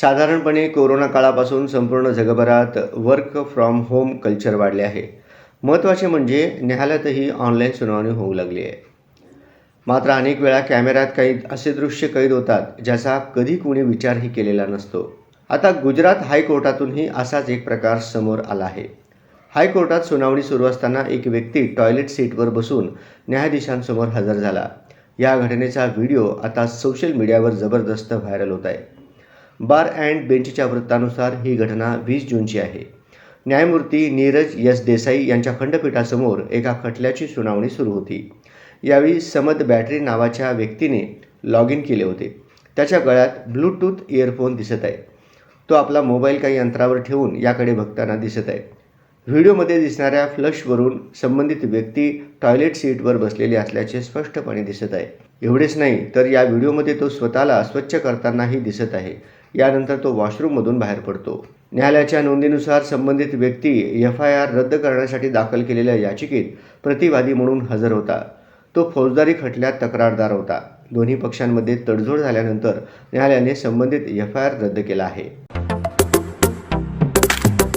साधारणपणे कोरोना काळापासून संपूर्ण जगभरात वर्क फ्रॉम होम कल्चर वाढले आहे. महत्त्वाचे म्हणजे न्यायालयातही ऑनलाईन सुनावणी होऊ लागली आहे. मात्र अनेक वेळा कॅमेऱ्यात काही असे दृश्य कैद होतात ज्याचा कधी कोणी विचारही केलेला नसतो. आता गुजरात हायकोर्टातूनही असाच एक प्रकार समोर आला आहे. हायकोर्टात सुनावणी सुरू असताना एक व्यक्ती टॉयलेट सीटवर बसून न्यायाधीशांसमोर हजर झाला. या घटनेचा व्हिडिओ आता सोशल मीडियावर जबरदस्त व्हायरल होत आहे. बार अँड बेंचच्या वृत्तानुसार ही घटना वीस जूनची आहे. न्यायमूर्ती नीरज यस देसाई यांच्या खंडपीठासमोर एका खटल्याची सुनावणी सुरू होती. यावेळी समद बॅटरी नावाच्या व्यक्तीने लॉग इन केले होते. त्याच्या गळ्यात ब्लूटूथ इयरफोन दिसत आहे. तो आपला मोबाईल काही अंतरावर ठेवून याकडे बघताना दिसत आहे. व्हिडिओमध्ये दिसणाऱ्या फ्लशवरून संबंधित व्यक्ती टॉयलेट सीटवर बसलेली असल्याचे स्पष्टपणे दिसत आहे. एवढेच नाही तर या व्हिडिओमध्ये तो स्वतःला स्वच्छ करतानाही दिसत आहे. यानंतर तो वॉशरूममधून बाहेर पडतो. न्यायालयाच्या नोंदीनुसार संबंधित व्यक्ती एफ आय आर रद्द करण्यासाठी दाखल केलेल्या याचिकेत प्रतिवादी म्हणून हजर होता. तो फौजदारी खटल्यात तक्रारदार होता. दोन्ही पक्षांमध्ये तडजोड झाल्यानंतर न्यायालयाने संबंधित एफ आय आर रद्द केला आहे.